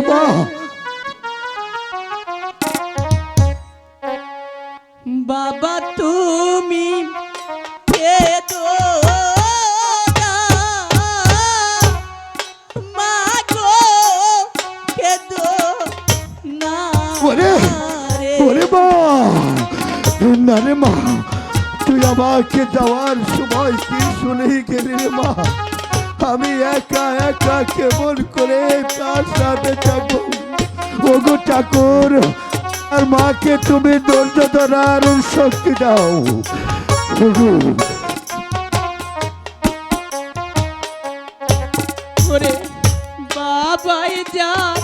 ওরে মা বাবা তুমি না। রে। মা রে তুই আমাকে যাওয়ার সময় কি শুনে গেলি রে মা? আমি একা একা কেমন করে তার সাথে থাকব? ওগো ঠাকুর, আর মাকে তুমি ধৈর্য ধরার শক্তি দাও। বাবাই জানে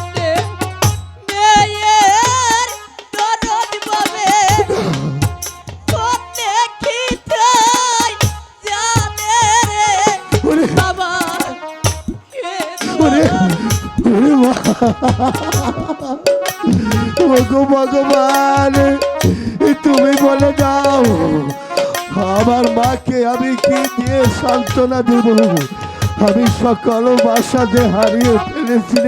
ভগবান, তুমি বলে দাও, আমার মাকে আমি কি দিয়ে সান্ত্বনা দেব? আমি সকল বাসাতে হারিয়ে ফেলেছি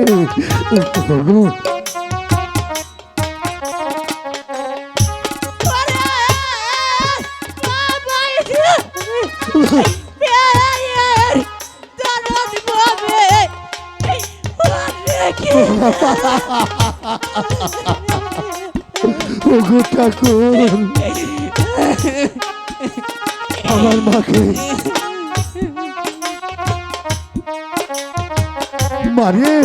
ওগো ঠাকুর আমার মাকে। মারে।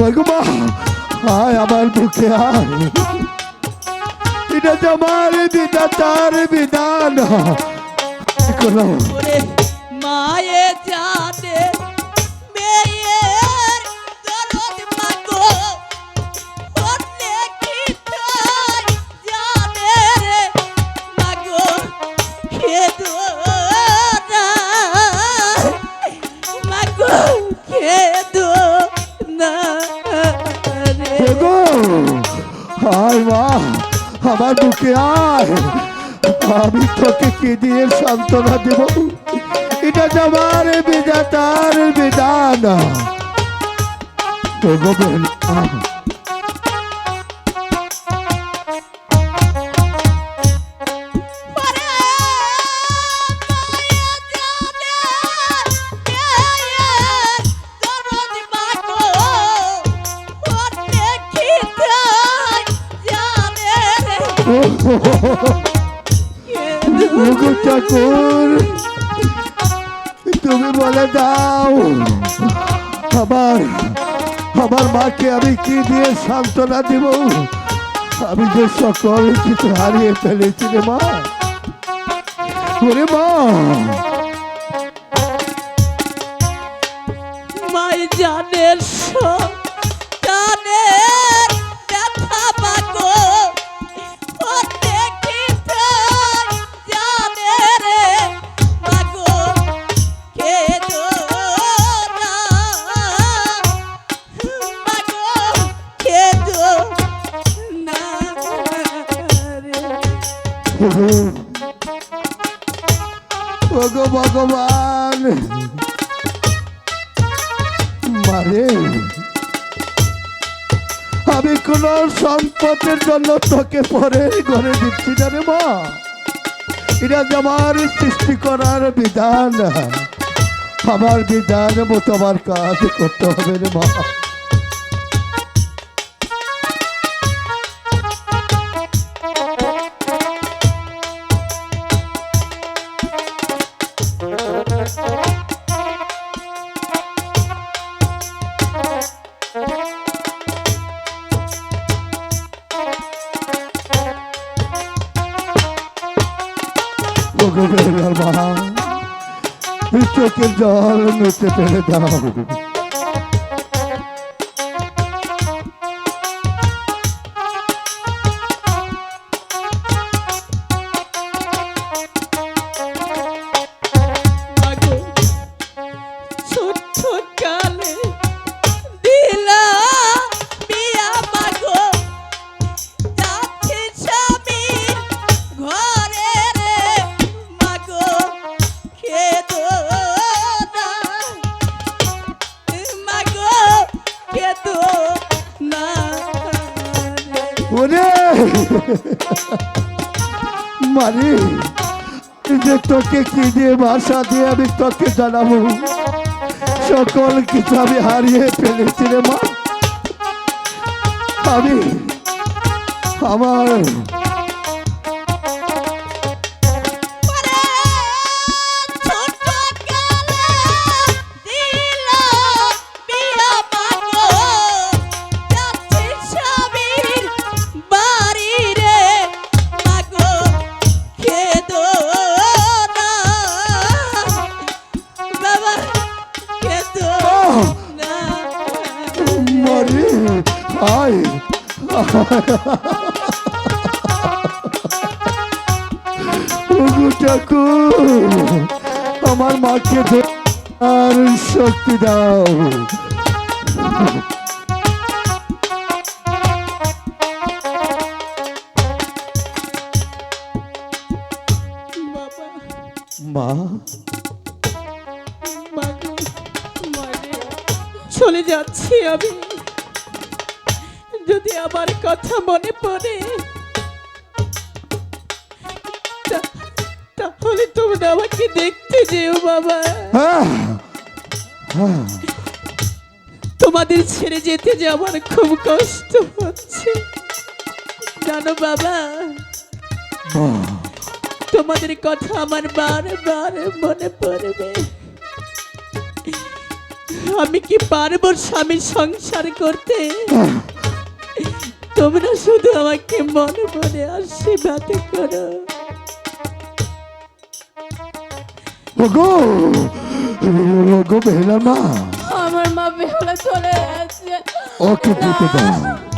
ওগো মা আয় আমার বুকে আয় এটা আমার বিধান ওরে মায়ে জানে আমার বুকে আয় আমি তোকে কি দিয়ে সান্ত্বনা দেব? এটা আমার বিধাতার বিধান। ওগো আহ, ঠাকুর তুমি বলে দাও, আমার আমার মাকে আমি কি দিয়ে সান্ত্বনা দেব? আমি যে সকল কিছু হারিয়ে ফেলেছি রে মা। ওরে মা ওগো ভগবান। মারে। আমি কোন সম্পদের জন্য তোকে পরে ঘরে দিচ্ছি না রে মা। এটা আমার সৃষ্টি করার বিধান। আমার বিধান মতো আমার কাজ করতে হবে রে মা। চোখের জল মেতে পেরে দাও। মারি, যে তোকে কি দিয়ে ভাষা দিয়ে আমি তোকে জানাব? সকল কিছু আমি হারিয়ে ফেলেছি রে মা। আমি আমার আমার মাকে আর শক্তি দাও। মা? চলে যাচ্ছি আমি। যদি আমার কথা মনে পড়ে তাহলে তোমরা আমাকে দেখতে যেও বাবা। হ্যাঁ হ্যাঁ। তোমাদের ছেড়ে যেতে যে আমার খুব কষ্ট হচ্ছে। জানো বাবা তোমাদের কথা আমার বারবার মনে পড়বে। আমি কি পারব স্বামীর সংসার করতে? তোমরা শুধু আমাকে মনে মনে আশীর্বাদ করো। ওগো ওগো বেহলা মা আমার মা বেহলা চলে আসছে ওকে যেতে দাও।